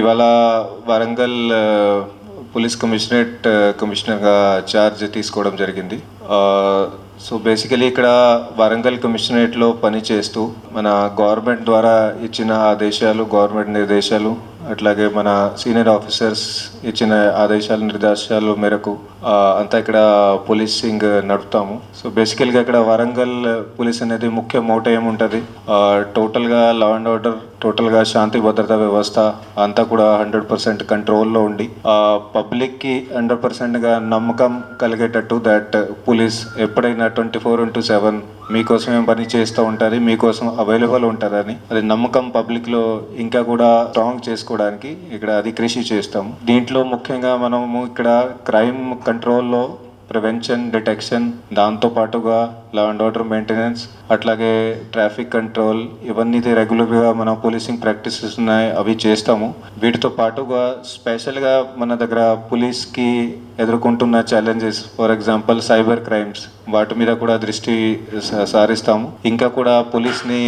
ఇవాళ Warangal police commissionerate కమిషనర్గా charge తీసుకోవడం జరిగింది. సో బేసికలీ ఇక్కడ వరంగల్ కమిషనరేట్లో పనిచేస్తూ మన గవర్నమెంట్ ద్వారా ఇచ్చిన ఆదేశాలు గవర్నమెంట్ నిర్దేశాలు అట్లాగే మన సీనియర్ ఆఫీసర్స్ ఇచ్చిన ఆదేశాలు నిర్దేశాలు మేరకు అంతా ఇక్కడ పోలీసింగ్ నడుపుతాము. సో బేసికల్గా ఇక్కడ వరంగల్ పోలీస్ అనేది ముఖ్య మోటో ఏముంటుంది టోటల్గా లా అండ్ ఆర్డర్ టోటల్గా శాంతి భద్రత వ్యవస్థ అంతా కూడా హండ్రెడ్ పర్సెంట్ కంట్రోల్లో ఉండి పబ్లిక్కి హండ్రెడ్ పర్సెంట్గా నమ్మకం కలిగేటట్టు దట్ పోలీస్ ఎప్పుడైనా ట్వంటీ ఫోర్ ఇంటూ సెవెన్ మీకోసమే పని చేస్తూ ఉంటుంది మీకోసం అవైలబుల్ ఉంటుందని అది నమ్మకం పబ్లిక్లో ఇంకా కూడా స్ట్రాంగ్ చేసుకోవడానికి ఇక్కడ అది కృషి చేస్తాము. దీంట్లో ముఖ్యంగా మనము ఇక్కడ క్రైమ్ కంట్రోల్లో ప్రివెన్షన్ డిటెక్షన్ దాంతో పాటుగా లా అండ్ ఆర్డర్ మెయింటెనెన్స్ అట్లాగే ట్రాఫిక్ కంట్రోల్ ఇవన్నీ రెగ్యులర్గా మన పోలీసింగ్ ప్రాక్టీసెస్ ఉన్నాయి అవి చేస్తాము. వీటితో పాటుగా స్పెషల్గా మన దగ్గర పోలీస్కి ఎదుర్కొంటున్న challenges for example cyber crimes వాటి మీద కూడా దృష్టి సారిస్తాము. ఇంకా కూడా పోలీస్ని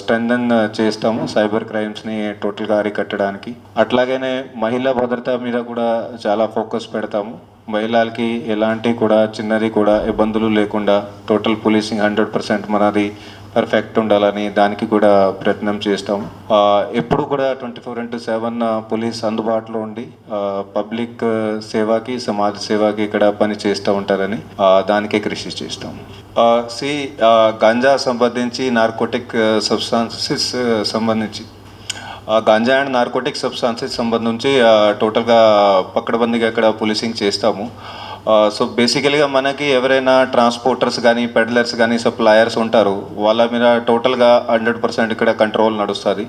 స్ట్రెంథన్ చేస్తాము సైబర్ క్రైమ్స్ని టోటల్గా అరికట్టడానికి. అట్లాగనే మహిళా భద్రత మీద కూడా చాలా ఫోకస్ పెడతాము. మహిళలకి ఎలాంటి కూడా చిన్నది కూడా ఇబ్బందులు లేకుండా టోటల్ పోలీసింగ్ హండ్రెడ్ పర్సెంట్ మనది పర్ఫెక్ట్ ఉండాలని దానికి కూడా ప్రయత్నం చేస్తాం. ఎప్పుడు కూడా twenty four into seven police అందుబాటులో ఉండి పబ్లిక్ సేవకి సమాజ సేవకి ఇక్కడ పని చేస్తూ ఉంటారని దానికే కృషి చేస్తాం. సి గంజా సంబంధించి నార్కోటిక్ సబ్స్టాన్సెస్ సంబంధించి. గాంజా అండ్ నార్కోటిక్ సబ్స్టాన్సెస్ సంబంధించి టోటల్గా పక్కడబందిగా ఇక్కడ పోలీసింగ్ చేస్తాము. సో బేసికల్గా మనకి ఎవరైనా ట్రాన్స్పోర్టర్స్ కానీ పెడలర్స్ కానీ సప్లయర్స్ ఉంటారు. వాళ్ళ మీద టోటల్గా హండ్రెడ్ పర్సెంట్ ఇక్కడ కంట్రోల్ నడుస్తుంది.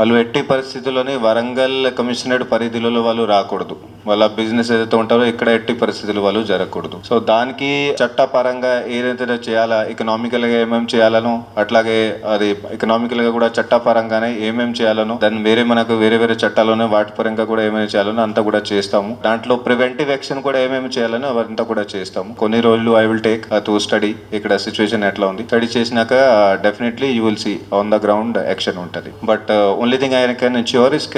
వాళ్ళు ఎట్టి పరిస్థితుల్లోనే వరంగల్ కమిషనరేట్ పరిధిలో వాళ్ళు రాకూడదు. వాళ్ళ బిజినెస్ ఏదైతే ఉంటారో ఇక్కడ ఎట్టి పరిస్థితులు వాళ్ళు జరగకూడదు. సో దానికి చట్టపరంగా ఏదైతే చేయాలా ఎకనామికల్గా ఏమేమి చేయాలనో అట్లాగే అది ఎకనామికల్గా కూడా చట్టపరంగానే ఏమేమి చేయాలనో దాన్ని వేరే మనకు వేరే వేరే చట్టాలను వాటి పరంగా కూడా ఏమేమి చేయాలనో అంతా కూడా చేస్తాము. దాంట్లో ప్రివెంటివ్ యాక్షన్ కూడా ఏమేమి చేయాలనో అవంతా కూడా చేస్తాము. కొన్ని రోజులు I will take to study ఇక్కడ సిచ్యువేషన్ ఎట్లా ఉంది? స్టడీ చేసినాక definitely you will see on the ground action ఉంటుంది. But only thing I can sure is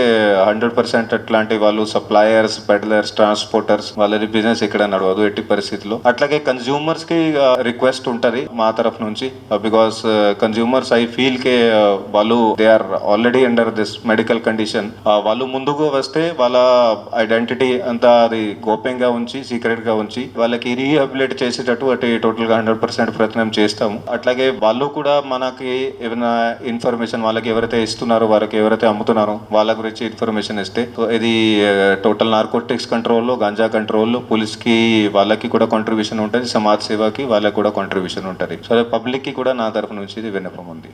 hundred percent అట్లాంటి వాళ్ళు సప్లయర్స్ పెడలర్స్ ట్రాన్స్పోర్టర్స్ వాళ్ళది బిజినెస్ ఇక్కడ నడవదు ఎట్టి పరిస్థితిలో అట్లాగే కన్జ్యూమర్స్కి రిక్వెస్ట్ ఉంటది మా తరఫు నుంచి. బికాస్ కన్జ్యూమర్స్ ఐ ఫీల్ కే వాళ్ళు they are already under this medical condition వాళ్ళు ముందుకు వస్తే వాళ్ళ ఐడెంటిటీ అంతా అది గోప్యంగా ఉంచి సీక్రెట్గా ఉంచి వాళ్ళకి రీహాబిలిట్ చేసేటట్టు అటు టోటల్గా హండ్రెడ్ పర్సెంట్ ప్రయత్నం చేస్తాము. అట్లాగే వాళ్ళు కూడా మనకి ఏమైనా ఇన్ఫర్మేషన్ వాళ్ళకి ఎవరైతే ఇస్తున్నారో వారికి ఎవరైతే అమ్ముతున్నారో వాళ్ళ గురించి ఇన్ఫర్మేషన్ ఇస్తే సో ఇది టోటల్ నార్కోటిక్స్ కంట్రోల్లో గంజా కంట్రోల్లో పోలీస్కి వాళ్ళకి కూడా కాంట్రిబ్యూషన్ ఉంటుంది సమాజ్ సేవకి వాళ్ళకి కూడా కాంట్రిబ్యూషన్ ఉంటుంది. సో పబ్లిక్కి కూడా నా తరఫు నుంచి ఇది విన్నపం ఉంది.